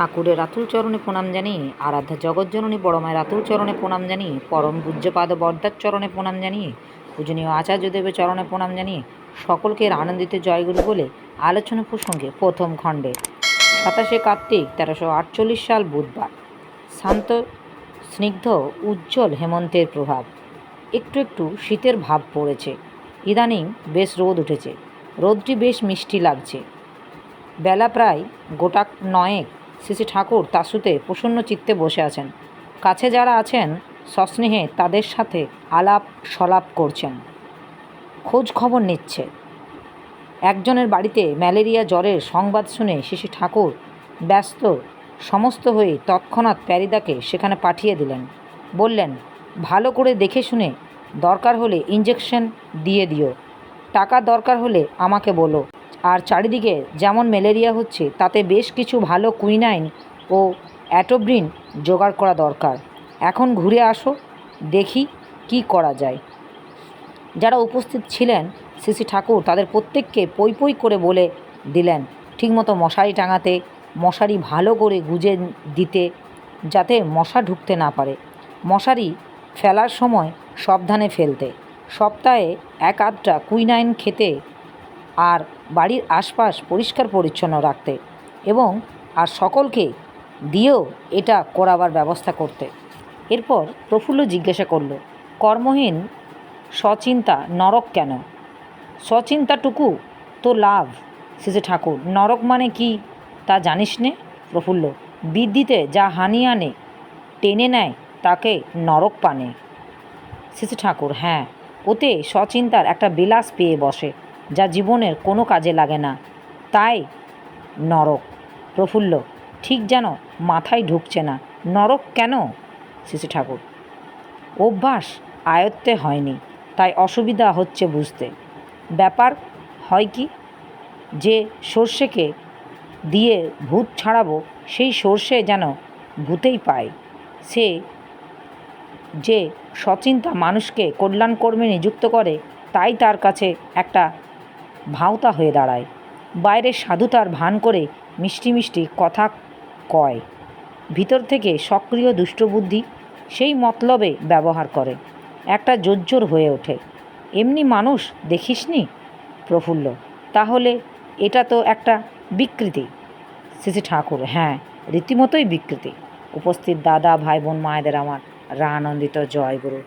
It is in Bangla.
ঠাকুরের রাতুল চরণে প্রণাম জানিয়ে, আরাধ্যা বড় মায়ের রাতুল চরণে প্রণাম জানিয়ে, পরম পূজ্যপাদ বর্দার চরণে প্রণাম জানিয়ে, পূজনীয় আচার্যদেবের চরণে প্রণাম জানিয়ে, সকলকে আনন্দিত জয়গুরু বলে আলোচনা প্রসঙ্গে প্রথম খণ্ডে। সাতাশে কার্তিক, তেরোশো আটচল্লিশ সাল বুধবার। শান্ত, স্নিগ্ধ, উজ্জ্বল হেমন্তের প্রভাব। একটু একটু শীতের ভাব পড়েছে। ইদানিং বেশ রোদ উঠেছে। রোদটি বেশ মিষ্টি লাগছে। বেলা প্রায় গোটাক নয়েক। শ্রী ঠাকুর তাসুতে প্রসন্ন চিত্তে বসে আছেন। কাছে যারা আছেন, সস্নেহে তাদের সাথে আলাপ সলাপ করছেন। খোঁজ খবর নিচ্ছে। একজনের বাড়িতে ম্যালেরিয়া জ্বরের সংবাদ শুনে শিশু ঠাকুর ব্যস্ত, সমস্ত হয়ে তৎক্ষণাৎ প্যারিদাকে সেখানে পাঠিয়ে দিলেন। বললেন, ভালো করে দেখে শুনে দরকার হলে ইঞ্জেকশন দিয়ে দিও। টাকা দরকার হলে আমাকে বলো। আর চারিদিকে যেমন ম্যালেরিয়া হচ্ছে, তাতে বেশ কিছু ভালো কুইনাইন ও অ্যাটোব্রিন জোগাড় করা দরকার। এখন ঘুরে আসো, দেখি কি করা যায়। যারা উপস্থিত ছিলেন শ্রী ঠাকুর তাদের প্রত্যেককে পই পই করে বলে দিলেন, ঠিকমতো মশারি টাঙাতে, মশারি ভালো করে গুজে দিতে যাতে মশা ঢুকতে না পারে। মশারি ফেলার সময় সাবধানে ফেলতে। সপ্তাহে এক আধটা কুইনাইন খেতে আর বাড়ির আশপাশ পরিষ্কার পরিচ্ছন্ন রাখতে এবং আর সকলকে দিয়েও এটা করাবার ব্যবস্থা করতে। এরপর প্রফুল্ল জিজ্ঞাসা করল, কর্মহীন, সচিন্তা, নরক কেন? সচিন্তাটুকু তো লাভ শেষে ঠাকুর। নরক মানে কি তা জানিস নে? প্রফুল্ল, বিদ্যিতে যা হানি আনে, টেনে নেয়, তাকে নরক পানে। শেষে ঠাকুর হ্যাঁ ওতে সচিন্তার একটা বিলাস পেয়ে বসে। যা জীবনের কোনো কাজে লাগে না। তাই নরক, প্রফুল্ল, ঠিক যেন মাথায় ঢুকছে না। নরক কেন? শিশু ঠাকুর, অভ্যাস আয়ত্তে হয়নি, তাই অসুবিধা হচ্ছে বুঝতে। ব্যাপার হয় কি? যে সর্ষেকে দিয়ে ভূত ছাড়াবো, সেই সর্ষে যেন ভূতেই পায়। সে যে সচিন্তা মানুষকে কল্যাণকর্মে নিযুক্ত করে, তাই তার কাছে একটা ভাওতা হয়ে দাঁড়ায়। বাইরে সাধুতার ভান করে মিষ্টি মিষ্টি কথা কয়। ভিতর থেকে সক্রিয় দুষ্টবুদ্ধি সেই মতলবে ব্যবহার করে। একটা জোজ্জোর হয়ে ওঠে। এমনি মানুষ দেখিসনি? প্রফুল্ল। তাহলে এটা তো একটা বিকৃতি। শ্রী ঠাকুর। হ্যাঁ রীতিমতোই বিকৃতি। উপস্থিত দাদা ভাই বোন মায়েদের আমার রা আনন্দিত জয় গুরু